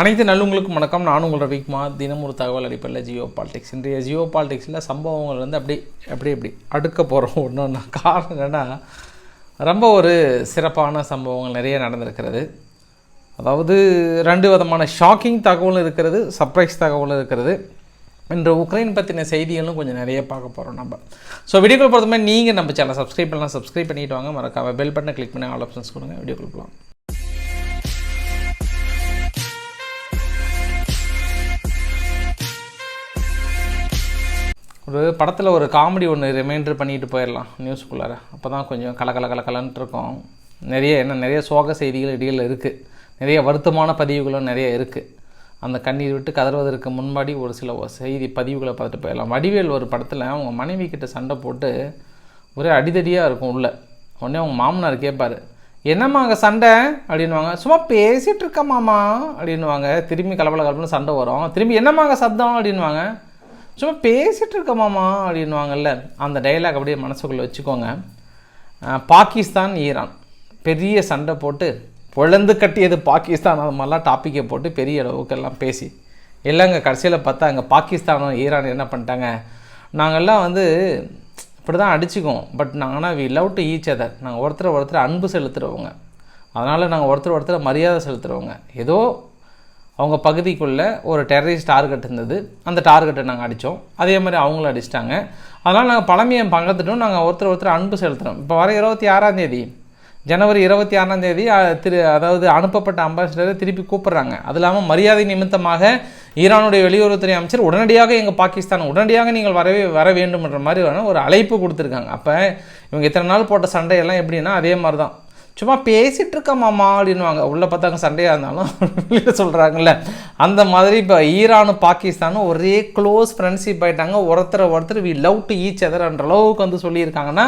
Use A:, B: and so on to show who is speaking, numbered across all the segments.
A: அனைத்து நல்லுங்களுக்கும் வணக்கம். நான் உங்கள் ரவிக்குமா தினம் ஒரு தகவல் அடிப்படையில் ஜியோ பாலிடிக்ஸ். இன்றைய ஜியோ பாலிடிக்ஸில் சம்பவங்கள் வந்து அப்படி அப்படி அப்படி அடுக்க போகிறோம் ஒன்று காரணம் என்னென்னா ரொம்ப ஒரு சிறப்பான சம்பவங்கள் நிறைய நடந்திருக்கிறது. அதாவது ரெண்டு விதமான ஷாக்கிங் தகவலும் இருக்கிறது சர்ப்ரைஸ் தகவலும் இருக்கிறது. இன்று உக்ரைன் பற்றின செய்திகளும் கொஞ்சம் நிறைய பார்க்க போகிறோம் நம்ம. ஸோ வீடியோக்குள்ள பொறுத்தமே நீங்கள் நம்ம சேனல் சப்ஸ்கிரைப் பண்ணலாம். சப்ஸ்கிரைப் பண்ணிவிட்டு வாங்க. மறக்காமல் பெல் பட்டனை கிளிக் பண்ணி ஆல் ஆப்ஷன்ஸ் கொடுங்க. வீடியோக்குள்ள போகலாம் ஒரு படத்தில் ஒரு காமெடி ஒன்று ரிமைண்டர் பண்ணிட்டு போயிடலாம் நியூஸ்குள்ளார அப்போ தான் கொஞ்சம் கல கலகலன்ட்டு இருக்கும். நிறைய என்ன நிறைய சோக செய்திகள் இடையில் இருக்குது நிறைய வருத்தமான பதிவுகளும் நிறைய இருக்குது அந்த கண்ணீர் விட்டு கதறுவதற்கு முன்னாடி ஒரு சில செய்தி பதிவுகளை பார்த்துட்டு போயிடலாம் வடிவேல் ஒரு படத்தில் அவங்க மனைவி கிட்ட சண்டை போட்டு ஒரே அடிதடியாக இருக்கும் உள்ள. உடனே அவங்க மாமனார் கேட்பார் என்னம்மா அங்கே சண்டை? அப்படின்வாங்க சும்மா பேசிகிட்டு இருக்க மாமா. அப்படின்வாங்க திரும்பி கலப்பல கலப்புன்னு சண்டை வரும். திரும்பி என்னம்மா அங்கே சத்தம்? அப்படின்வாங்க சும்மா பேசிகிட்டு இருக்கமாமா அப்படின்வாங்கல்ல அந்த டைலாக் அப்படியே மனசுக்குள்ளே வச்சுக்கோங்க. பாகிஸ்தான் ஈரான். பெரிய சண்டை போட்டு பொழந்து கட்டியது பாகிஸ்தான். அது மாதிரிலாம் டாப்பிக்கை போட்டு பெரிய அளவுக்கெல்லாம் பேசி. இல்லைங்க கடைசியில் பார்த்தா அங்கே பாகிஸ்தானும் ஈரான் என்ன பண்ணிட்டாங்க? நாங்கள்லாம் வந்து இப்படி தான் அடிச்சுக்குவோம். பட் நாங்கள் ஆனால் we love to each other நாங்கள் ஒருத்தர் ஒருத்தர் அன்பு செலுத்துகிறவங்க அதனால் நாங்கள் ஒருத்தர் ஒருத்தர் மரியாதை செலுத்துகிறவங்க ஏதோ அவங்க பகுதிக்குள்ளே ஒரு டெரரிஸ்ட் டார்கெட் இருந்தது. அந்த டார்கெட்டை நாங்கள் அடித்தோம் அதே மாதிரி அவங்களும் அடிச்சிட்டாங்க. அதனால் நாங்கள் பழமையை பங்கத்துட்டும் நாங்கள் ஒருத்தர் ஒருத்தர் அன்பு செலுத்துகிறோம் இப்போ வர இருபத்தி ஆறாம் தேதி ஜனவரி இருபத்தி ஆறாம் தேதி திரு அதாவது அனுப்பப்பட்ட அம்பாசிடரை திருப்பி கூப்பிட்றாங்க. அது இல்லாமல் மரியாதை நிமித்தமாக ஈரானுடைய வெளியுறவுத்துறை அமைச்சர் உடனடியாக எங்கள் பாகிஸ்தான் உடனடியாக நீங்கள் வரவே வர வேண்டும்ன்ற மாதிரி ஒரு அழைப்பு கொடுத்துருக்காங்க. அப்போ இவங்க இத்தனை நாள் போட்ட சண்டையெல்லாம் எப்படின்னா அதே மாதிரி தான் சும்மா பேசிகிட்டு இருக்கமாமா அப்படின்வாங்க உள்ளே பார்த்தாங்க சண்டையாக இருந்தாலும் வெளியில் சொல்கிறாங்கல்ல அந்த மாதிரி இப்போ ஈரானும் பாகிஸ்தானும் ஒரே க்ளோஸ் ஃப்ரெண்ட்ஷிப் ஆயிட்டாங்க. ஒருத்தரை ஒருத்தர் வி லவ் டு ஈச் அதர்ன்ற அளவுக்கு வந்து சொல்லியிருக்காங்கன்னா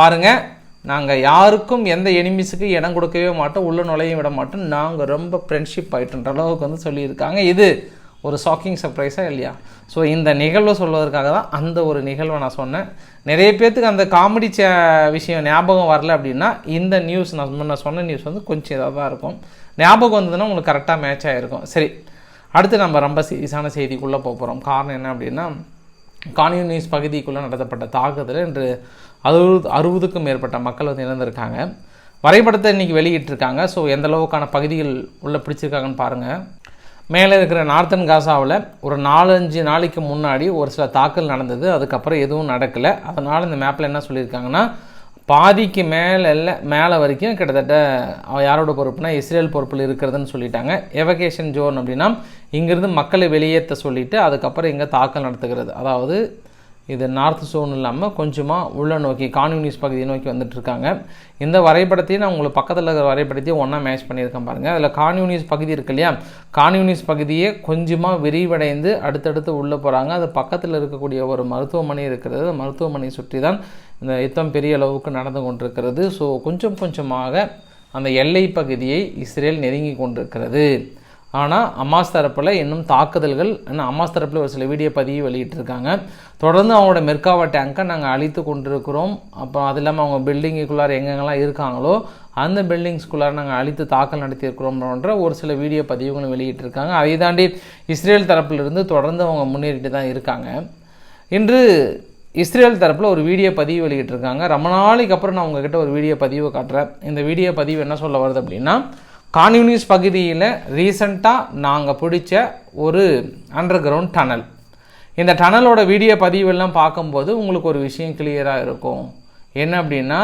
A: பாருங்கள் நாங்கள் யாருக்கும் எந்த எனிமிஸுக்கு இடம் கொடுக்கவே மாட்டோம். உள்ள நுழைய விட மாட்டோம். நாங்கள் ரொம்ப ஃப்ரெண்ட்ஷிப் ஆகிட்டுன்ற அளவுக்கு வந்து சொல்லியிருக்காங்க. இது ஒரு ஷாக்கிங் சர்ப்ரைஸாக இல்லையா? ஸோ இந்த நிகழ்வை சொல்வதற்காக தான் அந்த ஒரு நிகழ்வை நான் சொன்னேன். நிறைய பேர்த்துக்கு அந்த காமெடி சே விஷயம் ஞாபகம் வரல அப்படின்னா இந்த நியூஸ் நான் முன்ன சொன்ன நியூஸ் வந்து கொஞ்சம் இதாக தான் இருக்கும். ஞாபகம் வந்ததுன்னா உங்களுக்கு கரெக்டாக மேட்ச் ஆகிருக்கும் சரி அடுத்து நம்ம ரொம்ப சீரியஸான செய்திக்குள்ளே போக போகிறோம் காரணம் என்ன அப்படின்னா கான்யூனிஸ் பகுதிக்குள்ளே நடத்தப்பட்ட தாக்குதல் இன்று அறுபது அறுபதுக்கும் மேற்பட்ட மக்கள் வந்து இழந்திருக்காங்க வரைபடத்தை இன்றைக்கி வெளியிட்டிருக்காங்க. ஸோ எந்த அளவுக்கான பகுதிகள் உள்ளே பிடிச்சிருக்காங்கன்னு பாருங்கள் மேலே இருக்கிற நார்த்தன் காசாவில் ஒரு நாலஞ்சு நாளைக்கு முன்னாடி ஒரு சில தாக்கல் நடந்தது. அதுக்கப்புறம் எதுவும் நடக்கலை. அதனால் இந்த மேப்பில் என்ன சொல்லியிருக்காங்கன்னா பாதிக்கு மேலே இல்லை மேலே வரைக்கும் கிட்டத்தட்ட யாரோட பொறுப்புனா இஸ்ரேல் பொறுப்பில் இருக்கிறதுன்னு சொல்லிட்டாங்க. எவகேஷன் ஜோன் அப்படின்னா இங்கேருந்து மக்களை வெளியேற்ற சொல்லிவிட்டு அதுக்கப்புறம் இங்கே தாக்கல் நடத்துகிறது. அதாவது இது நார்த் ஜோன் இல்லாமல் கொஞ்சமாக உள்ள நோக்கி கான்யூனிஸ் பகுதியை நோக்கி வந்துட்டுருக்காங்க. இந்த வரைபடத்தையும் நான் உங்களுக்கு பக்கத்தில் இருக்கிற வரைபடத்தையும் ஒன்றா மேட்ச் பண்ணியிருக்கேன் பாருங்கள் அதில் கான்யூனிஸ் பகுதி இருக்கு இல்லையா? கான்யூனிஸ் பகுதியே கொஞ்சமாக விரிவடைந்து அடுத்தடுத்து உள்ளே போகிறாங்க அது பக்கத்தில் இருக்கக்கூடிய ஒரு மருத்துவமனை இருக்கிறது. அந்த மருத்துவமனையை சுற்றி தான் இந்த யுத்தம் பெரிய அளவுக்கு நடந்து கொண்டிருக்கிறது. ஸோ கொஞ்சம் கொஞ்சமாக அந்த எல்லை பகுதியை இஸ்ரேல் நெருங்கி கொண்டிருக்கிறது. ஆனால் அமாஸ் தரப்பில் இன்னும் தாக்குதல்கள் இன்னும் அமாஸ் தரப்பில் ஒரு சில வீடியோ பதிவு வெளியிட்டிருக்காங்க. தொடர்ந்து அவங்களோட மெர்காவா டேங்கை நாங்கள் அழித்து கொண்டிருக்கிறோம். அப்புறம் அது இல்லாமல் அவங்க பில்டிங்குக்குள்ளார எங்கெங்கெல்லாம் இருக்காங்களோ அந்த பில்டிங்ஸ்குள்ளார நாங்கள் அழித்து தாக்கல் நடத்தியிருக்கிறோம்ன்ற ஒரு சில வீடியோ பதிவுகளும் வெளியிட்டிருக்காங்க. அதை தாண்டி இஸ்ரேல் தரப்பிலிருந்து தொடர்ந்து அவங்க முன்னேறிட்டு தான் இருக்காங்க. இன்று இஸ்ரேல் தரப்பில் ஒரு வீடியோ பதிவு வெளியிட்டிருக்காங்க. ரொம்ப நாளைக்கு அப்புறம் நான் உங்ககிட்ட ஒரு வீடியோ பதிவு காட்டுறேன். இந்த வீடியோ பதிவு என்ன சொல்ல வருது அப்படின்னா கான்யூனிஸ் பகுதியில் ரீசண்டாக நாங்கள் பிடிச்ச ஒரு அண்டர் கிரவுண்ட் டனல் இந்த டனலோட வீடியோ பதிவெல்லாம் பார்க்கும்போது உங்களுக்கு ஒரு விஷயம் கிளியராக இருக்கும். என்ன அப்படின்னா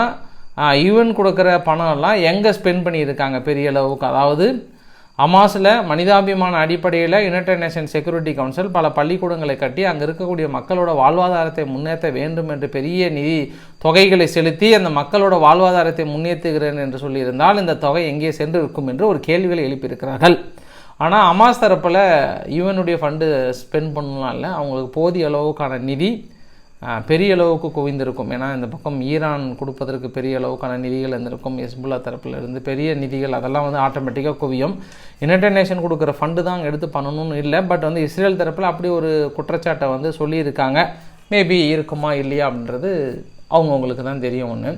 A: யுஎன் கொடுக்குற பணம்லாம் எங்கே ஸ்பெண்ட் பண்ணியிருக்காங்க பெரிய அளவுக்கு? அதாவது அமாஸில் மனிதாபிமான அடிப்படையில் யுனைடெட் நேஷன் செக்யூரிட்டி கவுன்சில் பல பள்ளிக்கூடங்களை கட்டி அங்கே இருக்கக்கூடிய மக்களோட வாழ்வாதாரத்தை முன்னேற்ற வேண்டும் என்று பெரிய நிதி தொகைகளை செலுத்தி அந்த மக்களோட வாழ்வாதாரத்தை முன்னேற்றுகிறேன் என்று சொல்லியிருந்தால் இந்த தொகை எங்கே சென்று இருக்கும் என்று ஒரு கேள்விகளை எழுப்பியிருக்கிறார்கள். ஆனால் அமாஸ் தரப்பில் யுவனுடைய ஃபண்டு ஸ்பெண்ட் பண்ணலாம் இல்லை அவங்களுக்கு போதிய அளவுக்கான நிதி பெரிய அளவுக்கு குவிந்திருக்கும். ஏன்னா இந்த பக்கம் ஈரான் கொடுப்பதற்கு பெரிய அளவுக்கான நிதிகள் இருந்திருக்கும். ஹெஸ்புல்லா தரப்பில் இருந்து பெரிய நிதிகள் அதெல்லாம் வந்து ஆட்டோமேட்டிக்காக குவியும். யுனைடெட் நேஷன் கொடுக்குற ஃபண்டு தான் எடுத்து பண்ணணும்னு இல்லை. பட் வந்து இஸ்ரேல் தரப்பில் அப்படி ஒரு குற்றச்சாட்டை வந்து சொல்லியிருக்காங்க. மேபி இருக்குமா இல்லையா அப்படின்றது அவங்கவுங்களுக்கு தான் தெரியும் ஒன்று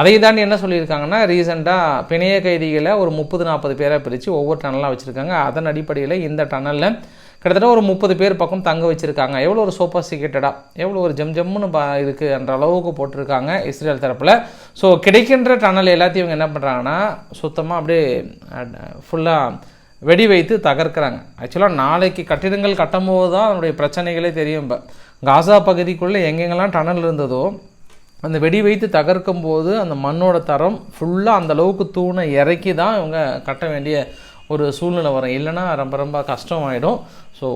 A: அதை தாண்டி என்ன சொல்லியிருக்காங்கன்னா ரீசெண்டாக பிணைய கைதிகளை ஒரு முப்பது நாற்பது பேராக பிரித்து ஒவ்வொரு டனலாக வச்சுருக்காங்க. அதன் அடிப்படையில் இந்த டனலில் கிட்டத்தட்ட ஒரு முப்பது பேர் பக்கம் தங்க வச்சுருக்காங்க. எவ்வளோ ஒரு சோஃபா சீக்கிரட்டடாக எவ்வளோ ஒரு ஜம் ஜம்முன்னு பா இருக்குது என்ற அளவுக்கு போட்டிருக்காங்க இஸ்ரேல் தரப்பில். ஸோ கிடைக்கின்ற டனல் எல்லாத்தையும் இவங்க என்ன பண்ணுறாங்கன்னா சுத்தமாக அப்படியே ஃபுல்லாக வெடி வைத்து தகர்க்கிறாங்க. ஆக்சுவலாக நாளைக்கு கட்டிடங்கள் கட்டும்போது தான் அதனுடைய பிரச்சனைகளே தெரியும் இப்போ. காசா பகுதிக்குள்ளே எங்கெங்கெல்லாம் டனல் இருந்ததோ அந்த வெடி வைத்து தகர்க்கும் போது அந்த மண்ணோட தரம் ஃபுல்லாக அந்த அளவுக்கு தூணை இறக்கி தான் இவங்க கட்ட வேண்டிய ஒரு சூழ்நிலை வரும். இல்லைன்னா ரொம்ப ரொம்ப கஷ்டம் ஆகிடும் ஸோ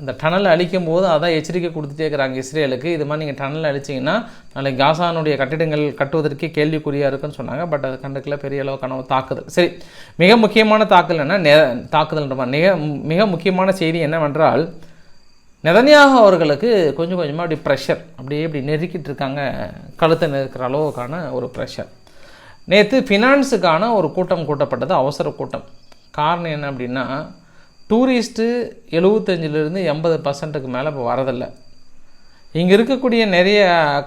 A: இந்த டனல் அழிக்கும் போது அதான் எச்சரிக்கை கொடுத்துட்டே இருக்கிறாங்க இஸ்ரேலுக்கு. இது மாதிரி நீங்கள் டனல் அழிச்சிங்கன்னா நாளைக்கு காசானுடைய கட்டிடங்கள் கட்டுவதற்கே கேள்விக்குறியாக இருக்குன்னு சொன்னாங்க. பட் அது கண்டுக்கல பெரிய அளவுக்கான ஒரு தாக்குதல் சரி மிக முக்கியமான தாக்குதல் என்ன? நெ தாக்குதல்ன்ற மாதிரி மிக மிக முக்கியமான செய்தி என்னவென்றால் நெதன்யாக அவர்களுக்கு கொஞ்சம் கொஞ்சமாக அப்படி ப்ரெஷர் அப்படியே இப்படி நெருக்கிட்டு இருக்காங்க. கழுத்தை நெருக்கிற அளவுக்கான ஒரு ப்ரெஷர் நேற்று ஃபினான்ஸுக்கான ஒரு கூட்டம் கூட்டப்பட்டது. அவசர கூட்டம். காரணம் என்ன அப்படின்னா டூரிஸ்ட்டு எழுபத்தஞ்சிலேருந்து எண்பது பர்சன்ட்டுக்கு மேலே இப்போ வரதில்லை. இங்கே இருக்கக்கூடிய நிறைய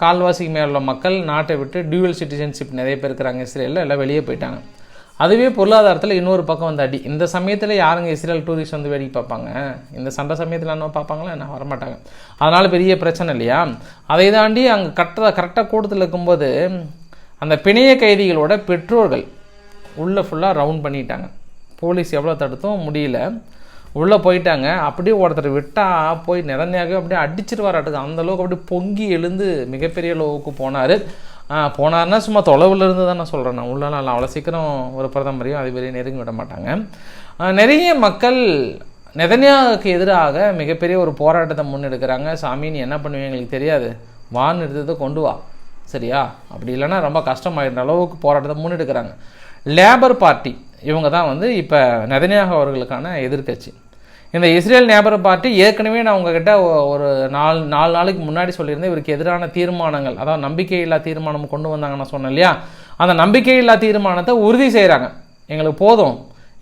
A: கால்வாசிக்கு மேலே உள்ள மக்கள் நாட்டை விட்டு டியூவல் சிட்டிசன்ஷிப் நிறைய பேர் இருக்கிறாங்க இஸ்ரேலில் எல்லாம் வெளியே போயிட்டாங்க. அதுவே பொருளாதாரத்தில் இன்னொரு பக்கம் வந்து அடி. இந்த சமயத்தில் யாருங்க இஸ்ரேல் டூரிஸ்ட் வந்து வேடிக்கை பார்ப்பாங்க? இந்த சண்டை சமயத்தில் என்ன பார்ப்பாங்களா? என்ன வரமாட்டாங்க. அதனால் பெரிய பிரச்சனை இல்லையா? அதை தாண்டி அங்கே கட்ட கரெக்டாக கூட்டத்தில் இருக்கும்போது அந்த பிணைய கைதிகளோட பெற்றோர்கள் உள்ளே ஃபுல்லாக ரவுண்ட் பண்ணிட்டாங்க. போலீஸ் எவ்வளோ தடுத்தும் முடியல. உள்ளே போயிட்டாங்க. அப்படியே ஒருத்தர் விட்டால் போய் நிறந்தையாக அப்படியே அடிச்சிட்டு அந்த அளவுக்கு அப்படியே பொங்கி எழுந்து மிகப்பெரிய அளவுக்கு போனார். போனார்னா சும்மா தொலைவில் இருந்து தான் நான் சொல்கிறேன் நான் உள்ள நான் அவ்வளோ சீக்கிரம் ஒரு பிரதமரையும் அதிபரையும் நெருங்கி விட மாட்டாங்க. நிறைய மக்கள் நெதன்யாவுக்கு எதிராக மிகப்பெரிய ஒரு போராட்டத்தை முன்னெடுக்கிறாங்க. சாமி நீ என்ன பண்ணுவீங்க எங்களுக்கு தெரியாது. வான் எடுத்ததை கொண்டு வா. சரியா? அப்படி இல்லைன்னா ரொம்ப கஷ்டமாயிடுற அளவுக்கு போராட்டத்தை முன்னெடுக்கிறாங்க. Labour party. இவங்க தான் வந்து இப்போ நெதன்யாகு அவர்களுக்கான எதிர்க்கட்சி. இந்த இஸ்ரேல் லேபர் பார்ட்டி ஏற்கனவே நான் உங்ககிட்ட ஒரு நாலு நாலு நாளைக்கு முன்னாடி சொல்லியிருந்தேன் இவருக்கு எதிரான தீர்மானங்கள் அதாவது நம்பிக்கையில்லா தீர்மானம் கொண்டு வந்தாங்க நான் சொன்னேன் இல்லையா? அந்த நம்பிக்கையில்லா தீர்மானத்தை உறுதி செய்கிறாங்க எங்களுக்கு போதும்.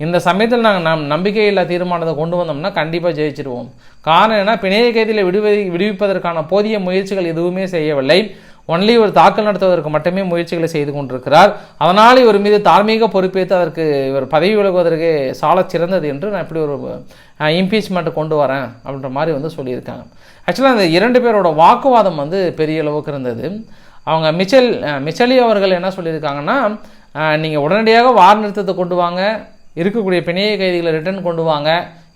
A: இந்த சமயத்தில் நாங்கள் நம் நம்பிக்கையில்லா தீர்மானத்தை கொண்டு வந்தோம்னா கண்டிப்பாக ஜெயிச்சிருவோம். காரணம் என்ன? பிணைய கைதியில் விடுவி விடுவிப்பதற்கான போதிய முயற்சிகள் எதுவுமே செய்யவில்லை. ஒன்லி ஒரு தாக்கல் நடத்துவதற்கு மட்டுமே முயற்சிகளை செய்து கொண்டிருக்கிறார். அதனால் இவர் மீது தார்மீக பொறுப்பேற்று அதற்கு இவர் பதவி விலகுவதற்கு சாலச் சிறந்தது என்று நான் இப்படி ஒரு இம்பீச்மெண்ட்டை கொண்டு வரேன் அப்படின்ற மாதிரி வந்து சொல்லியிருக்காங்க. ஆக்சுவலாக அந்த இரண்டு பேரோட வாக்குவாதம் வந்து பெரிய அளவுக்கு இருந்தது. அவங்க மிச்சல் மிச்சலி அவர்கள் என்ன சொல்லியிருக்காங்கன்னா நீங்கள் உடனடியாக வார் நிறுத்தத்தை கொண்டு வாங்க இருக்கக்கூடிய பிணைய கைதிகளை ரிட்டர்ன் கொண்டு வாங்க.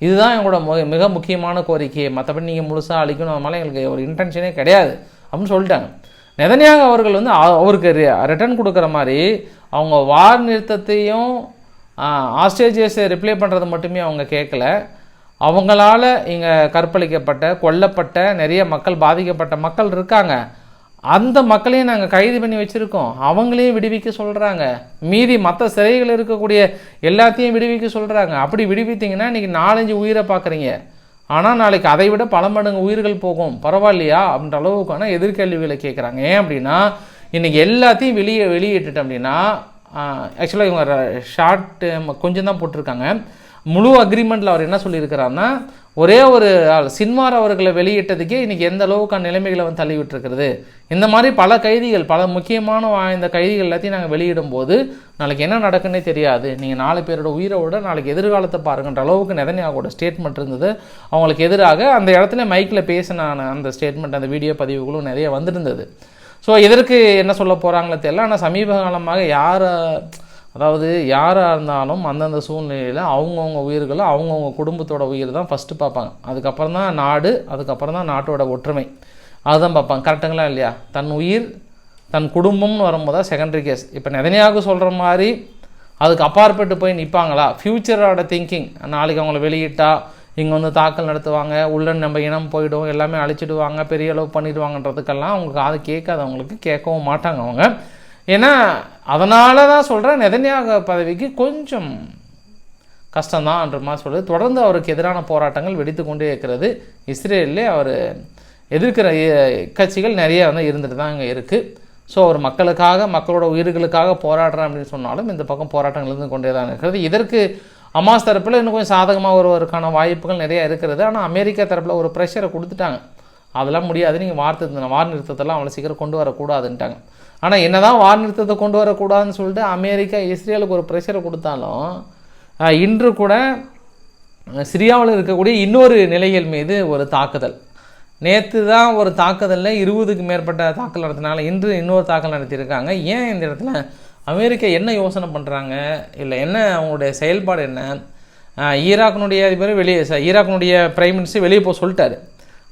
A: இதுதான் எங்களோட மிக முக்கியமான கோரிக்கை. மற்றபடி நீங்கள் முழுசாக அழிக்கணும். அதனால எங்களுக்கு ஒரு இன்டென்ஷனே கிடையாது. அப்படின்னு சொல்லிட்டாங்க. நெதன்யாக அவர்கள் வந்து அவருக்கு ரிட்டர்ன் கொடுக்குற மாதிரி அவங்க வார் நிறுத்தத்தையும் ஆஸ்ட்ரேஜியஸை ரிப்ளை பண்ணுறது மட்டுமே அவங்க கேட்கல அவங்களால இங்கே கற்பழிக்கப்பட்ட கொல்லப்பட்ட நிறைய மக்கள் பாதிக்கப்பட்ட மக்கள் இருக்காங்க. அந்த மக்களையும் நாங்கள் கைது பண்ணி வச்சுருக்கோம். அவங்களையும் விடுவிக்க சொல்கிறாங்க மீதி மற்ற சிறைகள் இருக்கக்கூடிய எல்லாத்தையும் விடுவிக்க சொல்கிறாங்க அப்படி விடுவித்தீங்கன்னா இன்றைக்கி நாலஞ்சு உயிரை பார்க்குறீங்க ஆனால் நாளைக்கு அதை விட பல மடங்கு உயிர்கள் போகும். பரவாயில்லையா? அப்படின்ற அளவுக்கான எதிர்கேள்விகளை கேட்குறாங்க ஏன் அப்படின்னா இன்றைக்கி எல்லாத்தையும் வெளியே வெளியிட்டுட்டோம் அப்படின்னா ஆக்சுவலாக இவங்க ஷார்ட் கொஞ்சம் தான் போட்டிருக்காங்க. முழு அக்ரிமெண்ட்டில் அவர் என்ன சொல்லியிருக்கிறாருன்னா ஒரே ஒரு ஆள் சின்மார் அவர்களை வெளியிட்டதுக்கே இன்றைக்கி எந்த அளவுக்கான நிலைமைகளை வந்து தள்ளிவிட்டுருக்கிறது? இந்த மாதிரி பல கைதிகள் பல முக்கியமான வாய்ந்த கைதிகள் எல்லாத்தையும் நாங்கள் வெளியிடும்போது நாளைக்கு என்ன நடக்குன்னே தெரியாது. நீங்கள் நாலு பேரோட உயிரை விட நாளைக்கு எதிர்காலத்தை பாருங்கன்ற அளவுக்கு நெதன்யாவோட ஸ்டேட்மெண்ட் இருந்தது. அவங்களுக்கு எதிராக அந்த இடத்துல மைக்கில் பேசின அந்த ஸ்டேட்மெண்ட் அந்த வீடியோ பதிவுகளும் நிறைய வந்திருந்தது. ஸோ இதற்கு என்ன சொல்ல போகிறாங்களோ தெரியல. ஆனால் சமீப காலமாக யாரை அதாவது யாராக இருந்தாலும் அந்தந்த சூழ்நிலையில் அவங்கவுங்க உயிர்களை அவங்கவுங்க குடும்பத்தோட உயிர் தான் ஃபஸ்ட்டு பார்ப்பாங்க. அதுக்கப்புறம் தான் நாடு அதுக்கப்புறம் தான் நாட்டோட ஒற்றுமை. அதுதான் பார்ப்பாங்க. கரெக்டுங்களா இல்லையா? தன் உயிர் தன் குடும்பம்னு வரும்போது தான் செகண்டரி கேஸ் இப்போ நிதனையாக சொல்கிற மாதிரி அதுக்கு அப்பாற்பட்டு போய் நிற்பாங்களா ஃப்யூச்சரோட திங்கிங் நாளைக்கு அவங்கள வெளியிட்டா இங்கே வந்து தாக்கல் நடத்துவாங்க உள்ள நம்ம இனம் போயிடும் எல்லாமே அழிச்சிடுவாங்க பெரிய அளவு பண்ணிடுவாங்கன்றதுக்கெல்லாம் அவங்க காது கேட்காதவங்களுக்கு கேட்கவும் மாட்டாங்க அவங்க. ஏன்னா அதனால தான் சொல்கிறேன் நெதன்யாக பதவிக்கு கொஞ்சம் கஷ்டம்தான்ற மாதிரி சொல்லுது. தொடர்ந்து அவருக்கு எதிரான போராட்டங்கள் வெடித்து கொண்டே இருக்கிறது. இஸ்ரேலே அவர் எதிர்க்கிற இ- கட்சிகள் நிறைய வந்து இருந்துட்டு தான் இங்கே இருக்குது ஸோ அவர் மக்களுக்காக மக்களோட உயிர்களுக்காக போராடுறேன் அப்படின்னு சொன்னாலும் இந்த பக்கம் போராட்டங்கள் இருந்து கொண்டே தான் இருக்கிறது. இதற்கு அமாஸ் தரப்பில் இன்னும் கொஞ்சம் சாதகமாக வருவதற்கான வாய்ப்புகள் நிறையா இருக்கிறது. ஆனால் அமெரிக்கா தரப்பில் ஒரு ப்ரெஷரை கொடுத்துட்டாங்க. அதெல்லாம் முடியாது. நீங்கள் வார்த்தை வார் நிறுத்தத்தெல்லாம் அவ்வளோ சீக்கிரம் கொண்டு வரக்கூடாதுன்ட்டாங்க. ஆனால் என்னதான் வார் நிறுத்தத்தை கொண்டு வரக்கூடாதுன்னு சொல்லிட்டு அமெரிக்கா இஸ்ரேலுக்கு ஒரு ப்ரெஷரை கொடுத்தாலும் இன்று கூட சிரியாவில் இருக்கக்கூடிய இன்னொரு நிலைகள் மீது ஒரு தாக்குதல். நேற்று தான் ஒரு தாக்குதலில் இருபதுக்கு மேற்பட்ட தாக்கல் நடத்தினால இன்று இன்னொரு தாக்கல் நடத்தியிருக்காங்க. ஏன் இந்த இடத்துல அமெரிக்கா என்ன யோசனை பண்ணுறாங்க இல்லை என்ன அவங்களுடைய செயல்பாடு என்ன? ஈராக்கினுடைய அதிபர் வெளியே ச- ஈராக்கினுடைய பிரைம் மினிஸ்டர் வெளியே போக சொல்லிட்டாரு.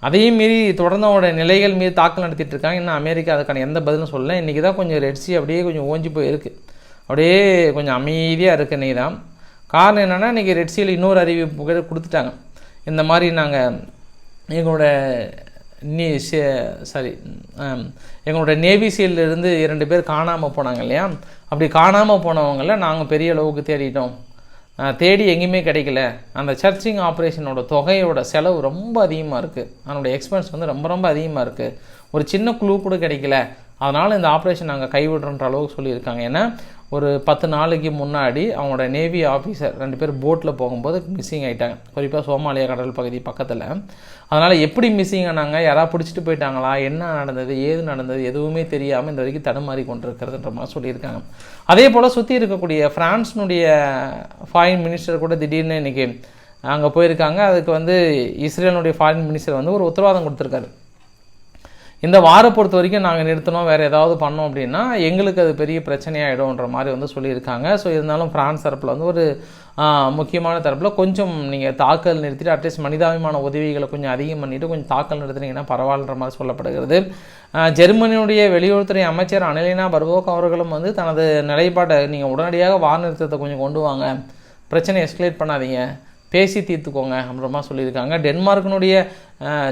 A: அதையும் மீறி தொடர்ந்து அவனோட நிலைகள் மீது தாக்கல் நடத்திட்டு இருக்காங்க இன்னும் அமெரிக்கா அதுக்கான எந்த பதிலும் சொல்லலை. இன்றைக்கி தான் கொஞ்சம் ரெட்சி அப்படியே கொஞ்சம் ஓஞ்சி போய் இருக்குது அப்படியே கொஞ்சம் அமைதியாக இருக்குது இன்றைக்கி தான். காரணம் என்னென்னா இன்றைக்கி ரெட்சியில் இன்னொரு அறிவிப்பு கொடுத்துட்டாங்க. இந்த மாதிரி நாங்கள் எங்களோட நீ சாரி எங்களோட நேவி இருந்து இரண்டு பேர் காணாமல் போனாங்க இல்லையா? அப்படி காணாமல் போனவங்கள நாங்கள் பெரிய அளவுக்கு தேடிட்டோம். தேடி எங்கேயுமே கிடைக்கல. அந்த சர்ச்சிங் ஆப்ரேஷனோட தொகையோட செலவு ரொம்ப அதிகமாக இருக்குது அதனோட எக்ஸ்பென்ஸ் வந்து ரொம்ப ரொம்ப அதிகமாக இருக்குது ஒரு சின்ன குழு கூட கிடைக்கல. அதனால் இந்த ஆப்ரேஷன் நாங்கள் கைவிடுறோன்ற அளவுக்கு சொல்லியிருக்காங்க. ஏன்னா ஒரு பத்து நாளைக்கு முன்னாடி அவங்களோட நேவி ஆஃபீஸர் ரெண்டு பேர் போட்டில் போகும்போது மிஸ்ஸிங் ஆயிட்டாங்க. குறிப்பாக சோமாலியா கடல் பகுதி பக்கத்தில். அதனால் எப்படி மிஸ்ஸிங் ஆனாங்க? யாராவது பிடிச்சிட்டு போயிட்டாங்களா? என்ன நடந்தது? ஏது நடந்தது? எதுவுமே தெரியாமல் இந்த வரைக்கும் தடுமாறி கொண்டிருக்கிறதுன்ற மாதிரி சொல்லியிருக்காங்க. அதே போல் சுற்றி இருக்கக்கூடிய ஃப்ரான்ஸ்னுடைய ஃபாரின் மினிஸ்டர் கூட திடீர்னு இன்றைக்கி அங்கே போயிருக்காங்க. அதுக்கு வந்து இஸ்ரேலுடைய ஃபாரின் மினிஸ்டர் வந்து ஒரு உத்தரவாதம் கொடுத்துருக்காரு. இந்த வாரை பொறுத்த வரைக்கும் நாங்கள் நிறுத்தணும் வேறு ஏதாவது பண்ணோம் அப்படின்னா எங்களுக்கு அது பெரிய பிரச்சனையாகிடும்ன்ற மாதிரி வந்து சொல்லியிருக்காங்க. ஸோ இருந்தாலும் ஃப்ரான்ஸ் தரப்பில் வந்து ஒரு முக்கியமான தரப்பில் கொஞ்சம் நீங்கள் தாக்கல் நிறுத்திட்டு அட்லீஸ்ட் மனிதாபிமான உதவிகளை கொஞ்சம் அதிகம் பண்ணிவிட்டு கொஞ்சம் தாக்கல் நிறுத்துனீங்கன்னா பரவாயில்லன்ற மாதிரி சொல்லப்படுகிறது. ஜெர்மனியுடைய வெளியுறவுத்துறை அமைச்சர் அனிலினா பர்வோக் அவர்களும் வந்து தனது நிலைப்பாட்டை நீங்கள் உடனடியாக வார் நிறுத்தத்தை கொஞ்சம் கொண்டு வாங்க. பிரச்சனை எஸ்கலேட் பண்ணாதீங்க. பேசி தீர்த்துக்கோங்க அப்படின்ற சொல்லியிருக்காங்க. டென்மார்க்கினுடைய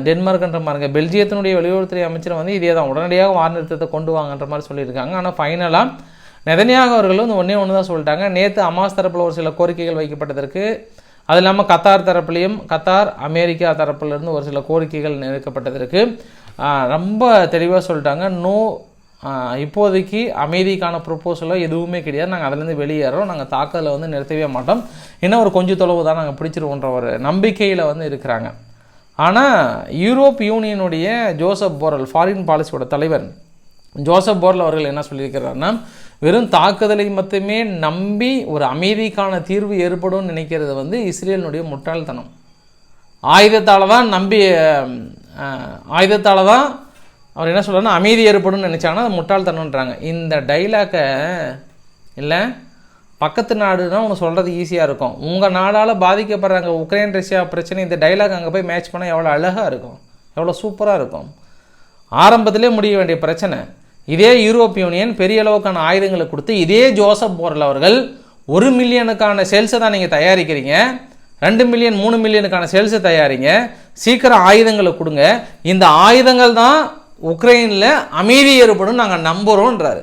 A: டென்மார்க்ன்ற பாருங்க பெல்ஜியத்தினுடைய வெளியுறவுத்துறை அமைச்சர் வந்து இதே தான் உடனடியாக வார் நிறுத்தத்தை கொண்டு வாங்கன்ற மாதிரி சொல்லியிருக்காங்க. ஆனால் ஃபைனலாக நெதனியாக அவர்கள் வந்து ஒன்றே ஒன்று தான் சொல்லிட்டாங்க. நேற்று அமாஸ் தரப்பில் ஒரு சில கோரிக்கைகள் வைக்கப்பட்டதற்கு அது இல்லாமல் கத்தார் தரப்புலையும் கத்தார் அமெரிக்கா தரப்புலேருந்து ஒரு சில கோரிக்கைகள் நிறுக்கப்பட்டதற்கு ரொம்ப தெளிவாக சொல்லிட்டாங்க. நோ இப்போதைக்கு அமைதிக்கான ப்ரொப்போசலோ எதுவுமே கிடையாது. நாங்கள் அதுலேருந்து வெளியேறோம். நாங்கள் தாக்கலை வந்து நிறுத்தவே மாட்டோம். இன்னும் ஒரு கொஞ்சம் தொலைவு தான் நாங்கள் பிடிச்சிருவோன்ற ஒரு நம்பிக்கையில் வந்து இருக்கிறாங்க. ஆனால் யூரோப் யூனியனுடைய ஜோசப் போரல் ஃபாரின் பாலிசியோட தலைவர் ஜோசப் போரல் அவர்கள் என்ன சொல்லியிருக்கிறாருன்னா வெறும் தாக்குதலை மட்டுமே நம்பி ஒரு அமைதிக்கான தீர்வு ஏற்படும்னு நினைக்கிறது வந்து இஸ்ரேலினுடைய முட்டாள்தனம். ஆயுதத்தால் தான் நம்பி ஆயுதத்தால் தான் அவர் என்ன சொல்கிறாருன்னா அமைதி ஏற்படும்னு நினச்சாங்கன்னா அது முட்டாள்தனம்ன்றாங்க. இந்த டைலாக்கை இல்லை பக்கத்து நாடுனா உனக்கு சொல்கிறது ஈஸியாக இருக்கும். உங்கள் நாடால் பாதிக்கப்படுறாங்க உக்ரைன் ரஷ்யா பிரச்சனை இந்த டைலாக் அங்கே போய் மேட்ச் பண்ணால் எவ்வளோ அழகாக இருக்கும். எவ்வளோ சூப்பராக இருக்கும். ஆரம்பத்திலே முடிய வேண்டிய பிரச்சனை இதே யூரோப் யூனியன் பெரிய அளவுக்கான ஆயுதங்களை கொடுத்து இதே ஜோசப் போரல் அவர்கள் ஒரு மில்லியனுக்கான சேல்ஸை தான் நீங்கள் தயாரிக்கிறீங்க. ரெண்டு மில்லியன் மூணு மில்லியனுக்கான சேல்ஸை தயாரிங்க. சீக்கிரம் ஆயுதங்களை கொடுங்க. இந்த ஆயுதங்கள் தான் உக்ரைனில் அமைதி ஏற்படும் நாங்கள் நம்புகிறோன்றாரு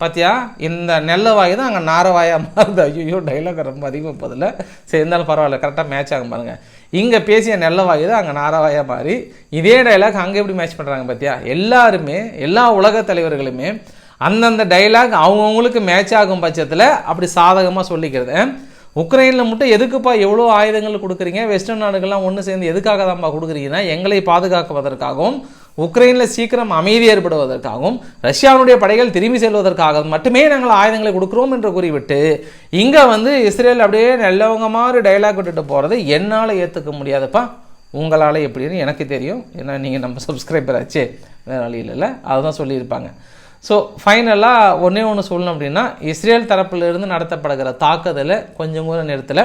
A: பார்த்தியா இந்த நெல்ல வாய் தான் அங்கே நாரவாயாக மாறுது. ஐயோ டைலாக் ரொம்ப அதிகமாக பதில் சரி இருந்தாலும் பரவாயில்ல கரெக்டாக மேட்ச் ஆகும் பாருங்கள் இங்கே பேசிய நெல்ல வாய் தான் அங்கே நாரவாயாக மாறி இதே டைலாக் அங்கே எப்படி மேட்ச் பண்ணுறாங்க பார்த்தியா எல்லாருமே எல்லா உலக தலைவர்களுமே அந்தந்த டைலாக் அவங்கவுங்களுக்கு மேட்ச் ஆகும் பட்சத்தில் அப்படி சாதகமாக சொல்லிக்கிறது. உக்ரைனில் மட்டும் எதுக்குப்பா எவ்வளோ ஆயுதங்கள் கொடுக்குறீங்க? வெஸ்டர்ன் நாடுகள்லாம் ஒன்று சேர்ந்து எதுக்காக தான்ப்பா கொடுக்குறீங்கன்னா எங்களை பாதுகாக்குவதற்காகவும் உக்ரைனில் சீக்கிரம் அமைதி ஏற்படுவதற்காகவும் ரஷ்யாவுடைய படைகள் திரும்பி செல்வதற்காக மட்டுமே நாங்கள் ஆயுதங்களை கொடுக்குறோம் என்று கூறிவிட்டு இங்கே வந்து இஸ்ரேல் அப்படியே நல்லவங்க மாதிரி டைலாக் விட்டுட்டு போகிறது என்னால் ஏற்றுக்க முடியாதுப்பா. உங்களால் எப்படின்னு எனக்கு தெரியும். ஏன்னா நீங்கள் நம்ம சப்ஸ்கிரைபர் ஆச்சு. வேறு வழி இல்லைல்ல அதுதான் சொல்லியிருப்பாங்க. ஸோ ஃபைனலாக ஒன்றே ஒன்று சொல்லணும் அப்படின்னா இஸ்ரேல் தரப்பிலிருந்து நடத்தப்படுகிற தாக்குதலை கொஞ்சம் கூட நேரத்தில்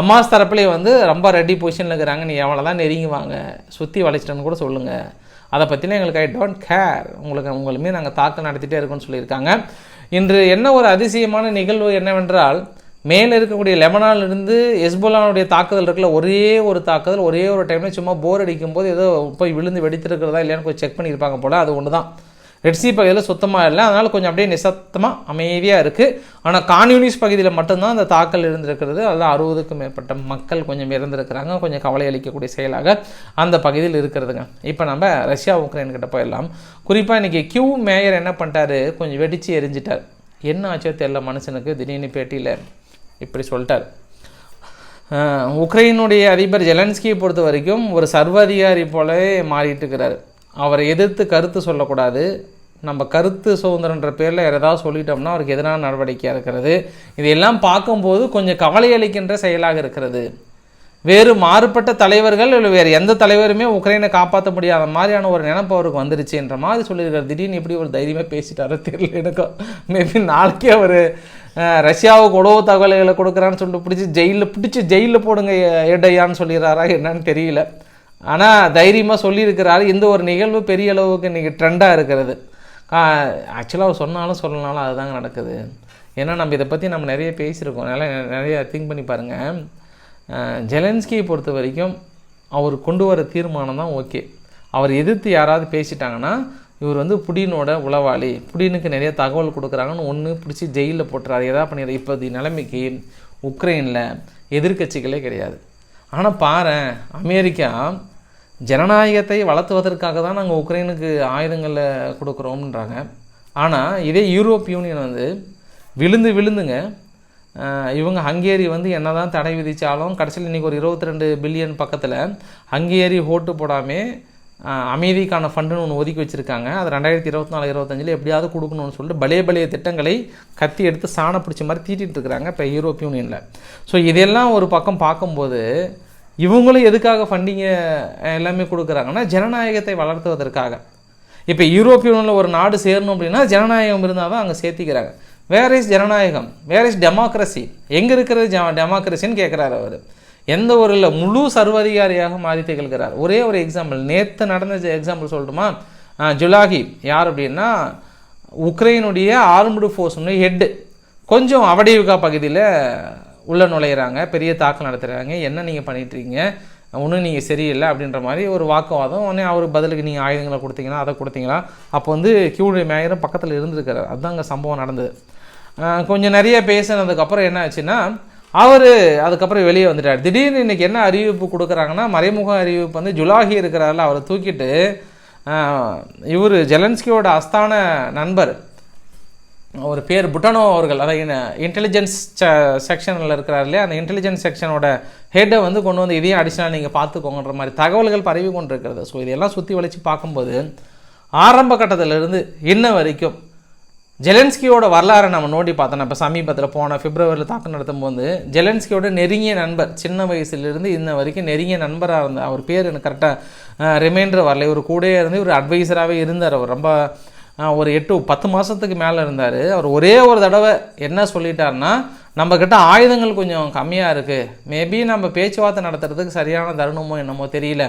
A: அம்மாஸ் தரப்புலேயே வந்து ரொம்ப ரெடி பொசிஷனில் இருக்கிறாங்க. நீ எவ்வளோ தான் நெருங்கி வாங்க சுற்றி வளைச்சிட்டேன்னு கூட சொல்லுங்கள் அதை பற்றிலாம் எங்களுக்கு ஐ டோன்ட் கேர். உங்களுக்கு உங்களுமே நாங்கள் தாக்கல் நடத்திட்டே இருக்கோம்னு சொல்லியிருக்காங்க. இன்று என்ன ஒரு அதிசயமான நிகழ்வு என்னவென்றால் மேலே இருக்கக்கூடிய லெபனானிலிருந்து எஸ்போலானுடைய தாக்குதல் இருக்குல்ல ஒரே ஒரு தாக்குதல் ஒரே ஒரு டைமில் சும்மா போர் அடிக்கும் போது ஏதோ போய் விழுந்து வெடித்திருக்கிறதா இல்லையான்னு கொஞ்சம் செக் பண்ணியிருப்பாங்க போல் அது ஒன்று தான் ரெட்சி பகுதியில் சுத்தமாக இல்லை. அதனால் கொஞ்சம் அப்படியே நிசத்தமாக அமைதியாக இருக்குது ஆனால் கான்யூனிஸ் பகுதியில் மட்டும்தான் அந்த தாக்கல் இருந்திருக்கிறது. அதில் அறுபதுக்கும் மேற்பட்ட மக்கள் கொஞ்சம் இறந்துருக்கிறாங்க. கொஞ்சம் கவலை அளிக்கக்கூடிய செயலாக அந்த பகுதியில் இருக்கிறதுங்க. இப்போ நம்ம ரஷ்யா உக்ரைன் கிட்ட போயிடலாம். குறிப்பாக இன்றைக்கி கியூ மேயர் என்ன பண்ணிட்டாரு? கொஞ்சம் வெடித்து எரிஞ்சிட்டார். என்ன ஆச்சோ தெரியல மனுஷனுக்கு. திடீர்னு பேட்டியில் இப்படி சொல்லிட்டார். உக்ரைனுடைய அதிபர் ஜெலன்ஸ்கியை பொறுத்த வரைக்கும் ஒரு சர்வாதிகாரி போலவே மாறிட்டு இருக்கிறார். அவரை எதிர்த்து கருத்து சொல்லக்கூடாது. நம்ம கருத்து சுதந்திரன்ற பேரில் வேறு ஏதாவது சொல்லிட்டோம்னா அவருக்கு எதிரான நடவடிக்கையாக இருக்கிறது இதையெல்லாம் பார்க்கும்போது கொஞ்சம் கவலை அளிக்கின்ற செயலாக இருக்கிறது. வேறு மாறுபட்ட தலைவர்கள் இல்லை வேறு எந்த தலைவருமே உக்ரைனை காப்பாற்ற முடியாத மாதிரியான ஒரு நினப்பு அவருக்கு வந்துருச்சுன்ற மாதிரி சொல்லியிருக்காரு. திடீர்னு எப்படி ஒரு தைரியமாக பேசிட்டாரோ தெரியல எனக்கும் மேபி நாளைக்கே அவர் ரஷ்யாவுக்கு உடவு தகவல்களை கொடுக்குறான்னு சொல்லிட்டு பிடிச்சி ஜெயிலில் பிடிச்சி ஜெயிலில் போடுங்க எடையான்னு சொல்லிடுறாரா என்னன்னு தெரியல. ஆனால் தைரியமாக சொல்லியிருக்கிறாரு. இந்த ஒரு நிகழ்வு பெரிய அளவுக்கு இன்றைக்கி ட்ரெண்டாக இருக்கிறது. ஆக்சுவலாக அவர் சொன்னாலும் சொல்லனாலும் அதுதாங்க நடக்குது. ஏன்னா நம்ம இதை பற்றி நம்ம நிறைய பேசியிருக்கோம். நல்லா நிறைய திங்க் பண்ணி பாருங்கள் ஜெலன்ஸ்கியை பொறுத்த வரைக்கும் அவர் கொண்டு வர தீர்மானம் தான் ஓகே அவர் எதிர்த்து யாராவது பேசிட்டாங்கன்னா இவர் வந்து புடினோட உளவாளி. புடினுக்கு நிறைய தகவல் கொடுக்குறாங்கன்னு ஒன்று பிடிச்சி ஜெயிலில் போட்டுறாரு. எதாவது பண்ணிடுறாரு. இப்போதைய நிலைமைக்கு உக்ரைனில் எதிர்க்கட்சிகளே கிடையாது. ஆனால் பாரு அமெரிக்கா ஜனநாயகத்தை வளர்த்துவதற்காக தான் நாங்கள் உக்ரைனுக்கு ஆயுதங்களை கொடுக்குறோம்ன்றாங்க. ஆனால் இதே யூரோப் யூனியன் வந்து விழுந்து விழுந்துங்க இவங்க ஹங்கேரி வந்து என்னதான் தடை விதித்தாலும் கடைசியில் இன்றைக்கி ஒரு இருபத்தி ரெண்டு பில்லியன் பக்கத்தில் ஹங்கேரி ஓட்டு போடாமல் அமைதிக்கான ஃபண்டுன்னு ஒன்று ஒதுக்கி வச்சுருக்காங்க. அது ரெண்டாயிரத்தி இருபத்தி நாலு இருபத்தஞ்சில் எப்படியாவது கொடுக்கணும்னு சொல்லிட்டு பலே பலைய திட்டங்களை கத்தி எடுத்து சாணம் பிடிச்ச மாதிரி தீட்டிகிட்டு இருக்கிறாங்க இப்போ யூரோப் யூனியனில். ஸோ இதெல்லாம் ஒரு பக்கம் பார்க்கும்போது இவங்களும் எதுக்காக ஃபண்டிங்கை எல்லாமே கொடுக்குறாங்கன்னா ஜனநாயகத்தை வளர்த்துவதற்காக. இப்போ யூரோப்பியனில் ஒரு நாடு சேரணும் அப்படின்னா ஜனநாயகம் இருந்தால் தான் அங்கே சேர்த்திக்கிறாங்க. வேர் இஸ் ஜனநாயகம்? வேர் இஸ் டெமோக்ரஸி எங்கே இருக்கிறது ஜ டெமோக்ரஸின்னு கேட்குறாரு அவர். எந்த ஒரு இல்லை முழு சர்வாதிகாரியாக மாறி திகழ்கிறார். ஒரே ஒரு எக்ஸாம்பிள் நேற்று நடந்த எக்ஸாம்பிள் சொல்லட்டுமா? ஜுலாகி யார் அப்படின்னா உக்ரைனுடைய ஆர்ம்டு ஃபோர்ஸுடைய ஹெட்டு கொஞ்சம் அவடேவிகா பகுதியில் உள்ளே நுழையிறாங்க பெரிய தாக்கல் நடத்துகிறாங்க என்ன நீங்கள் பண்ணிட்டுருக்கீங்க ஒன்றும் நீங்கள் சரியில்லை அப்படின்ற மாதிரி ஒரு வாக்குவாதம். உடனே அவர் பதிலுக்கு நீங்கள் ஆயுதங்களை கொடுத்தீங்கன்னா அதை கொடுத்தீங்களா? அப்போ வந்து கியூடைய மேயரும் பக்கத்தில் இருந்திருக்கிறார். அதுதான் அங்கே சம்பவம் நடந்தது. கொஞ்சம் நிறைய பேசினதுக்கப்புறம் என்ன ஆச்சுன்னா அவர் அதுக்கப்புறம் வெளியே வந்துட்டார். திடீர்னு இன்றைக்கி என்ன அறிவிப்பு கொடுக்குறாங்கன்னா மறைமுக அறிவிப்பு வந்து ஜுலாகி இருக்கிறாரில் அவரை தூக்கிட்டு இவர் ஜெலன்ஸ்கியோட அஸ்தான நண்பர் ஒரு பேர் புட்டனோ அவர்கள் அதாவது இன்டெலிஜென்ஸ் செக்ஷனில் இருக்கிறார் இல்லையா? அந்த இன்டெலிஜென்ஸ் செக்ஷனோட ஹெட்டை வந்து கொண்டு வந்து இதையும் அடிஷனலாக நீங்கள் பார்த்துக்கோங்கன்ற மாதிரி தகவல்கள் பரவி கொண்டிருக்கிறது. ஸோ இதெல்லாம் சுற்றி வளைச்சு பார்க்கும்போது ஆரம்ப கட்டத்திலிருந்து இன்ன வரைக்கும் ஜெலன்ஸ்கியோட வரலாறை நம்ம நோண்டி பார்த்தோம். இப்போ சமீபத்தில் போன பிப்ரவரியில் தாக்கம் நடத்தும் போது ஜெலன்ஸ்கியோட நெருங்கிய நண்பர் சின்ன வயசுலேருந்து இன்ன வரைக்கும் நெருங்கிய நண்பராக இருந்தார் அவர் பேர் எனக்கு கரெக்டாக ரிமைண்டர் வரல. இவர் கூடயே இருந்து ஒரு அட்வைசராகவே இருந்தார் அவர். ரொம்ப ஒரு எட்டு பத்து மாதத்துக்கு மேலே இருந்தார். அவர் ஒரே ஒரு தடவை என்ன சொல்லிட்டார்னா நம்மக்கிட்ட ஆயுதங்கள் கொஞ்சம் கம்மியாக இருக்குது மேபி நம்ம பேச்சுவார்த்தை நடத்துறதுக்கு சரியான தருணமோ என்னமோ தெரியல.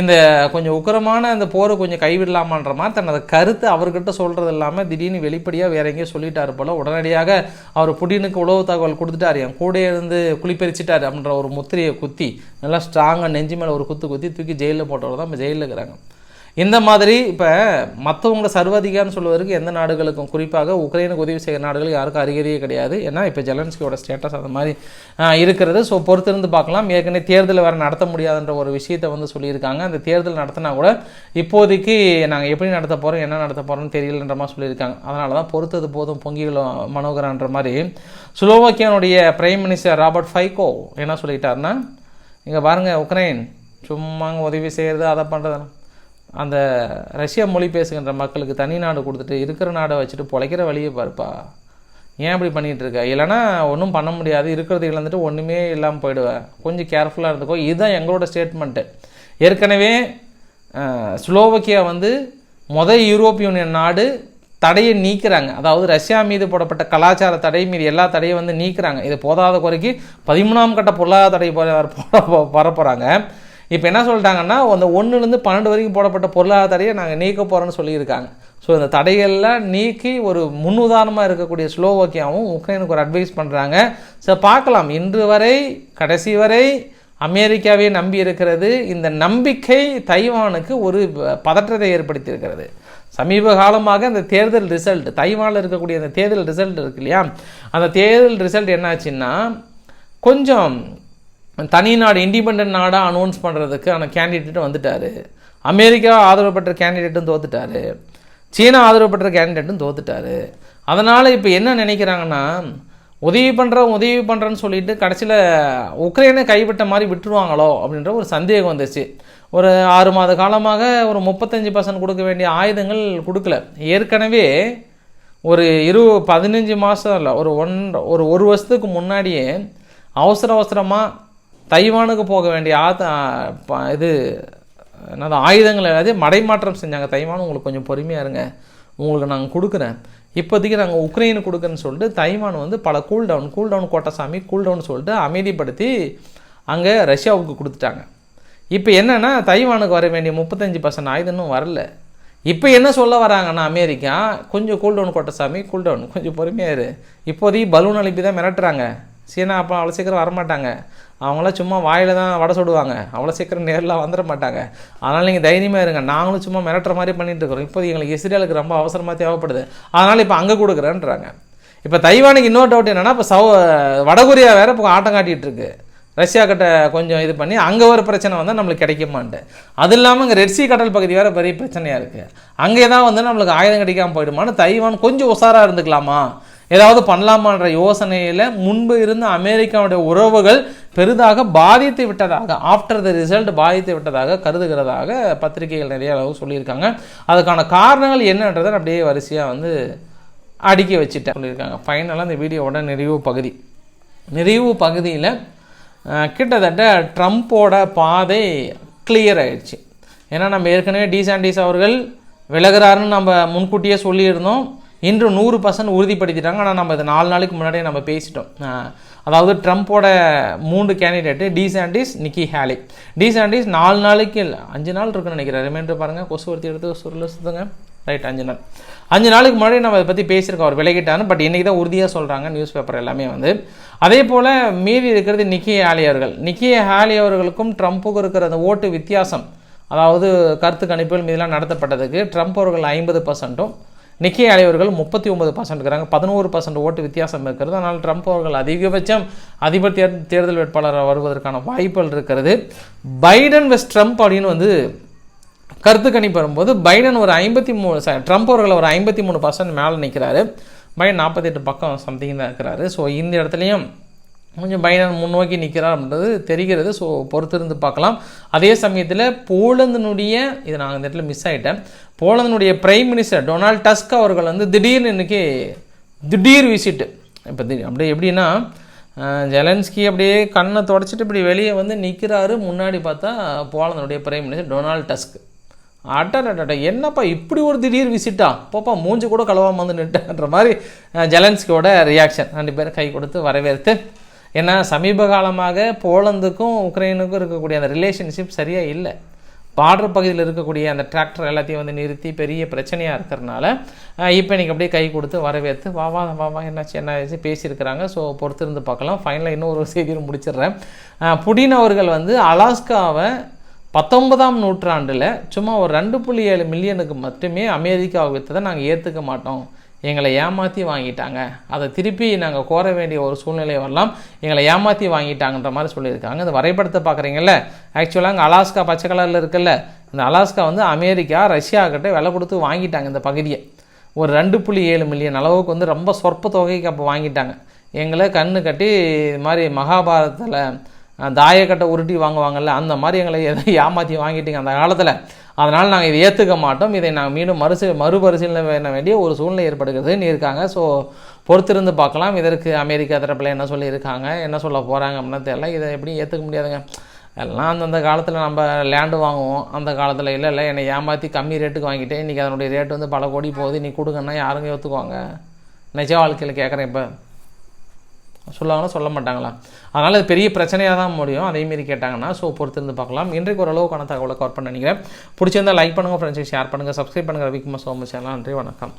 A: இந்த கொஞ்சம் உக்கிரமான இந்த போரை கொஞ்சம் கைவிடலாமான்ற மாதிரி தனது கருத்து அவர்கிட்ட சொல்கிறது இல்லாமல் திடீர்னு வெளிப்படையாக வேற எங்கேயோ சொல்லிட்டாரு போல் உடனடியாக அவர் புடினுக்கு உளவு தகவல் கொடுத்துட்டார். என் கூட இருந்து குளிப்பறிச்சிட்டார் அப்படின்ற ஒரு முத்திரையை குத்தி நல்லா ஸ்ட்ராங்காக நெஞ்சு மேலே ஒரு குத்து குத்தி தூக்கி ஜெயிலில் போட்டவர் தான் இப்போ ஜெயிலில் இருக்கிறாங்க. இந்த மாதிரி இப்போ மற்றவங்கள சர்வாதிகாரம்னு சொல்வதற்கு எந்த நாடுகளுக்கும் குறிப்பாக உக்ரைனுக்கு உதவி செய்கிற நாடுகள் யாருக்கும் அறிகுறியே கிடையாது. ஏன்னா இப்போ ஜெலன்ஸ்கியோட ஸ்டேட்டஸ் அந்த மாதிரி இருக்கிறது. ஸோ பொறுத்திருந்து பார்க்கலாம். ஏற்கனவே தேர்தல் வேறு நடத்த முடியாதுன்ற ஒரு விஷயத்தை வந்து சொல்லியிருக்காங்க. அந்த தேர்தல் நடத்தினா கூட இப்போதைக்கு நாங்கள் எப்படி நடத்த போகிறோம் என்ன நடத்த போகிறோம்னு தெரியலன்ற மாதிரி சொல்லியிருக்காங்க. அதனால தான் பொறுத்தது போதும் பொங்கிகள் மனோகரான்ற மாதிரி. ஸ்லோவாக்கியானுடைய பிரைம் மினிஸ்டர் ராபர்ட் ஃபைகோ என்ன சொல்லிட்டாருன்னா இங்கே பாருங்கள் உக்ரைன் சும்மாங்க உதவி செய்கிறது அதை பண்ணுறது அந்த ரஷ்யா மொழி பேசுகின்ற மக்களுக்கு தனி நாடு கொடுத்துட்டு இருக்கிற நாடை வச்சுட்டு பொழைக்கிற வழியை பாருப்பா. ஏன் இப்படி பண்ணிகிட்டு இருக்க? இல்லைன்னா ஒன்றும் பண்ண முடியாது. இருக்கிறது இழந்துட்டு ஒன்றுமே இல்லாமல் போயிடுவேன் கொஞ்சம் கேர்ஃபுல்லாக இருந்துக்கோ. இதுதான் எங்களோட ஸ்டேட்மெண்ட்டு ஏற்கனவே ஸ்லோவக்கியா வந்து மொதல் யூரோப் யூனியன் நாடு தடையை நீக்கிறாங்க. அதாவது ரஷ்யா மீது போடப்பட்ட கலாச்சார தடை மீது எல்லா தடையும் வந்து நீக்கிறாங்க. இது போதாத குறைக்கு பதிமூணாம் கட்ட பொருளாதார தடை போட போகிறாங்க இப்போ என்ன சொல்லிட்டாங்கன்னா அந்த ஒன்றுலேருந்து பன்னெண்டு வரைக்கும் போடப்பட்ட பொருளாதார தடையை நாங்கள் நீக்க போகிறோன்னு சொல்லியிருக்காங்க. ஸோ இந்த தடையெல்லாம் நீக்கி ஒரு முன்னுதாரணமாக இருக்கக்கூடிய ஸ்லோவோக்கியாவும் உக்ரைனுக்கு ஒரு அட்வைஸ் பண்ணுறாங்க ஸோ பார்க்கலாம். இன்று வரை கடைசி வரை அமெரிக்காவே நம்பி இருக்கிறது. இந்த நம்பிக்கை தைவானுக்கு ஒரு பதற்றத்தை ஏற்படுத்தியிருக்கிறது. சமீப காலமாக அந்த தேர்தல் ரிசல்ட் தைவானில் இருக்கக்கூடிய அந்த தேர்தல் ரிசல்ட் இருக்கு இல்லையா? அந்த தேர்தல் ரிசல்ட் என்னாச்சுன்னா கொஞ்சம் தனி நாடு இண்டிபெண்ட் நாடாக அனௌன்ஸ் பண்ணுறதுக்கான கேண்டிடேட்டும் வந்துட்டார். அமெரிக்கா ஆதரவு பெற்ற கேண்டிடேட்டும் தோத்துட்டாரு. சீனா ஆதரவு பெற்ற கேண்டிடேட்டும் தோத்துட்டாரு. அதனால் இப்போ என்ன நினைக்கிறாங்கன்னா உதவி பண்ணுறோம் உதவி பண்ணுறேன்னு சொல்லிட்டு கடைசியில் உக்ரைனை கைவிட்ட மாதிரி விட்டுருவாங்களோ அப்படின்ற ஒரு சந்தேகம் வந்துச்சு ஒரு ஆறு மாத காலமாக ஒரு முப்பத்தஞ்சு பர்சன்ட் கொடுக்க வேண்டிய ஆயுதங்கள் கொடுக்கல. ஏற்கனவே ஒரு இரு பதினஞ்சு மாதம் இல்லை ஒரு ஒன் ஒரு ஒரு வருஷத்துக்கு முன்னாடியே அவசர அவசரமாக தைவானுக்கு போக வேண்டிய ஆத இது என்னது ஆயுதங்கள் எல்லாத்தையும் மடைமாற்றம் செஞ்சாங்க. தைவான் உங்களுக்கு கொஞ்சம் பொறுமையாக இருங்க. உங்களுக்கு நாங்கள் கொடுக்குறேன். இப்போதைக்கு நாங்கள் உக்ரைனுக்கு கொடுக்குறேன்னு சொல்லிட்டு தைவான் வந்து பல கூல்டவுன் கூல்டவுன் கோட்டசாமி கூல்டவுன் சொல்லிட்டு அமைதிப்படுத்தி அங்கே ரஷ்யாவுக்கு கொடுத்துட்டாங்க. இப்போ என்னென்னா தைவானுக்கு வர வேண்டிய முப்பத்தஞ்சு பர்சன்ட் ஆயுதமும் வரல. இப்போ என்ன சொல்ல வராங்கன்னா அமெரிக்கா கொஞ்சம் கூல்டவுன் கோட்டசாமி கூல்டவுன் கொஞ்சம் பொறுமையாக இரு. இப்போதைக்கு பலூன் அனுப்பி தான் மிரட்டுறாங்க. சீனா அப்போ அவ்வளோ சீக்கிரம் வரமாட்டாங்க. அவங்களாம் சும்மா வாயில் தான் வடை சுடுவாங்க. அவ்வளோ சீக்கிரம் நேரில் வந்துட மாட்டாங்க. அதனால் நீங்கள் தைரியமாக இருங்க. நாங்களும் சும்மா மிரட்டுற மாதிரி பண்ணிகிட்டு இருக்கிறோம். இப்போ எங்களுக்கு இஸ்ரேலுக்கு ரொம்ப அவசரமாக தேவைப்படுது. அதனால் இப்போ அங்கே கொடுக்குறேன்றாங்க. இப்போ தைவானுக்கு இன்னொரு டவுட் என்னன்னா இப்போ சௌ வடகொரியா வேறு இப்போ ஆட்டம் காட்டிட்டு ரஷ்யா கிட்ட கொஞ்சம் இது பண்ணி அங்கே ஒரு பிரச்சனை வந்தால் நம்மளுக்கு கிடைக்குமான்ட்டு. அது இல்லாமல் இங்கே ரெட்சி கடல் பகுதி வேறு பெரிய பிரச்சனையாக இருக்குது அங்கே தான் வந்து நம்மளுக்கு ஆயுதம் கிடைக்காமல் போயிடுமான்னு தைவான் கொஞ்சம் உஷாராக இருந்துக்கலாமா? ஏதாவது பண்ணலாமான்ற யோசனையில் முன்பு இருந்த அமெரிக்காவுடைய உறவுகள் பெரிதாக பாதித்து விட்டதாக ஆஃப்டர் த ரிசல்ட் பாதித்து விட்டதாக கருதுகிறதாக பத்திரிகைகள் நிறைய அளவு சொல்லியிருக்காங்க. அதுக்கான காரணங்கள் என்னன்றதை அப்படியே வரிசையாக வந்து அடுக்கி வச்சுட்டேன் சொல்லியிருக்காங்க ஃபைனலாக இந்த வீடியோவோட நிறைவு பகுதி. நிறைவு பகுதியில் கிட்டத்தட்ட ட்ரம்ப்போட பாதை கிளியர் ஆயிடுச்சு. ஏன்னா நம்ம ஏற்கனவே டிசாண்டிஸ் அவர்கள் விலகிறாருன்னு நம்ம முன்கூட்டியே சொல்லியிருந்தோம். இன்று நூறு பர்சன்ட் உறுதிப்படுத்திட்டாங்க. ஆனால் நம்ம இது நாலு நாளைக்கு முன்னாடியே நம்ம பேசிட்டோம். அதாவது ட்ரம்ப்போட மூன்று candidate DeSantis Nikki Haley. DeSantis நாலு நாளைக்கு இல்லை அஞ்சு நாள் இருக்குன்னு நினைக்கிறேன். ரிமைண்டர் பாருங்கள் கொசு ஒருத்தி எடுத்து சுருள் சுத்துங்க ரைட் அஞ்சு நாள். அஞ்சு நாளுக்கு முன்னாடி நம்ம அதை பற்றி பேசியிருக்கோம். அவர் விலகிட்டான்னு பட் இன்றைக்கி தான் உறுதியாக சொல்கிறாங்க நியூஸ் பேப்பர் எல்லாமே வந்து. அதே போல் மீதி இருக்கிறது நிக்கி ஹேலி அவர்கள். நிக்கி ஹேலி அவர்களுக்கும் ட்ரம்ப்புக்கும் இருக்கிற அந்த ஓட்டு வித்தியாசம் அதாவது கருத்து கணிப்புகள் மீதெல்லாம் நடத்தப்பட்டதுக்கு ட்ரம்ப் அவர்கள் ஐம்பது பர்சன்ட்டும் நிக்கி அலைவர்கள் முப்பத்தி ஒன்பது பர்சன்ட் இருக்கிறாங்க பதினோரு பர்சன்ட் ஓட்டு வித்தியாசம் இருக்கிறது. அதனால் ட்ரம்ப் அவர்கள் அதிகபட்சம் அதிபர் தேர் தேர்தல் வேட்பாளராக வருவதற்கான வாய்ப்புகள் இருக்கிறது. பைடன் வெஸ்ட் ட்ரம்ப் அப்படின்னு வந்து கருத்து கணிப்பு வரும்போது பைடன் ஒரு ஐம்பத்தி மூணு ச- ட்ரம்ப் அவர்கள் ஒரு ஐம்பத்தி மூணு பர்சன்ட் மேலே நிற்கிறாரு பைடன் நாற்பத்தெட்டு பக்கம் சம்திங் தான் இருக்கிறாரு. ஸோ இந்த இடத்துலையும் கொஞ்சம் பைடன் முன்னோக்கி நிற்கிறார் அப்படின்றது தெரிகிறது. ஸோ பொறுத்திருந்து பார்க்கலாம். அதே சமயத்தில் போலந்தினுடைய இது நான் இந்த இடத்துல மிஸ் ஆகிட்டேன் போலந்தினுடைய பிரைம் மினிஸ்டர் டொனால்ட் டஸ்க் அவர்கள் வந்து திடீர்னு இன்றைக்கி திடீர் விசிட்டு இப்போ திடீர் அப்படியே எப்படின்னா ஜெலன்ஸ்கி அப்படியே கண்ணை தொடச்சிட்டு இப்படி வெளியே வந்து நிற்கிறாரு முன்னாடி பார்த்தா போலந்தினுடைய பிரைம் மினிஸ்டர் டொனால்ட் டஸ்க். அட்டடட என்னப்பா இப்படி ஒரு திடீர் விசிட்டா போப்பா மூஞ்சி கூட கலவாமல் வந்து நின்றுன்ற மாதிரி ஜெலன்ஸ்கியோட ரியாக்ஷன் ரெண்டு பேரும் கை கொடுத்து வரவேற்று ஏன்னா சமீப காலமாக போலந்துக்கும் உக்ரைனுக்கும் இருக்கக்கூடிய அந்த ரிலேஷன்ஷிப் சரியாக இல்லை. பார்டர் பகுதியில் இருக்கக்கூடிய அந்த டிராக்டர் எல்லாத்தையும் வந்து நிறுத்தி பெரிய பிரச்சனையாக இருக்கிறனால இப்போ இன்னைக்கு அப்படியே கை கொடுத்து வரவேற்று வா வா வா வா என்னாச்சு என்ன ஆச்சு பேசியிருக்கிறாங்க. ஸோ பொறுத்திருந்து பார்க்கலாம். ஃபைனலாக இன்னொரு செய்தியும் முடிச்சிடுறேன். புடின் அவர்கள் வந்து அலாஸ்காவை பத்தொன்பதாம் நூற்றாண்டில் சும்மா ஒரு ரெண்டு புள்ளி ஏழு மில்லியனுக்கு மட்டுமே அமெரிக்காவை விற்றதை நாங்கள் ஏற்றுக்க மாட்டோம். எங்களை ஏமாற்றி வாங்கிட்டாங்க. அதை திருப்பி நாங்கள் கோர வேண்டிய ஒரு சூழ்நிலை வரலாம். எங்களை ஏமாற்றி வாங்கிட்டாங்கன்ற மாதிரி சொல்லியிருக்காங்க. இந்த வரைபடத்தை பார்க்குறீங்கல்ல? ஆக்சுவலாக அங்கே அலாஸ்கா பச்சை கலரில் இருக்குல்ல? இந்த அலாஸ்கா வந்து அமெரிக்கா ரஷ்யா கிட்ட விலை கொடுத்து வாங்கிட்டாங்க இந்த பகுதியை. ஒரு ரெண்டு புள்ளி ஏழு மில்லியன் அளவுக்கு வந்து ரொம்ப சொற்ப தொகைக்கு அப்போ வாங்கிட்டாங்க. எங்களை கண்ணு கட்டி இது மாதிரி மகாபாரதத்தில் தாயக்கட்டை உருட்டி வாங்குவாங்கல்ல அந்த மாதிரி எங்களை எதை ஏமாற்றி வாங்கிட்டீங்க அந்த காலத்தில். அதனால் நாங்கள் இதை ஏற்றுக்க மாட்டோம். இதை நாங்கள் மீண்டும் மறுசீ மறுபரிசீலனை பண்ண வேண்டிய ஒரு சூழ்நிலை ஏற்படுகிறதுன்னு இருக்காங்க. ஸோ பொறுத்திருந்து பார்க்கலாம். இதற்கு அமெரிக்கா தரப்பில் என்ன சொல்லியிருக்காங்க என்ன சொல்ல போகிறாங்க அப்படின்னா தெரியல. இதை எப்படியும் ஏற்றுக்க முடியாதுங்க. எல்லாம் அந்தந்த காலத்தில் நம்ம லேண்டு வாங்குவோம். அந்த காலத்தில் இல்லை இல்லை என்னை ஏமாற்றி கம்மி ரேட்டுக்கு வாங்கிட்டேன். இன்றைக்கி அதனுடைய ரேட் வந்து பல கோடி போகுது. நீ கொடுங்கன்னா யாருங்க ஏற்றுக்குவாங்க நிஜ வாழ்க்கையில் கேட்குறேன் இப்போ. சொல்லாங்களா சொல்ல மாட்டாங்களா? அதனால் அது பெரிய பிரச்சனையாக தான் முடியும். அதேமாரி கேட்டாங்கன்னா ஸோ பொறுத்திருந்து பார்க்கலாம். இன்றைக்கு ஓரளவுக்கான தகவலை கவர் பண்ண நினைக்கிறேன். பிடிச்சிருந்தால் லைக் பண்ணுங்கள் ஃப்ரெண்ட்ஸுக்கு ஷேர் பண்ணுங்கள் சப்ஸ்கிரைப் பண்ணுங்கள் ரவிக்குமார் சோமச்சேலாம் நன்றி வணக்கம்.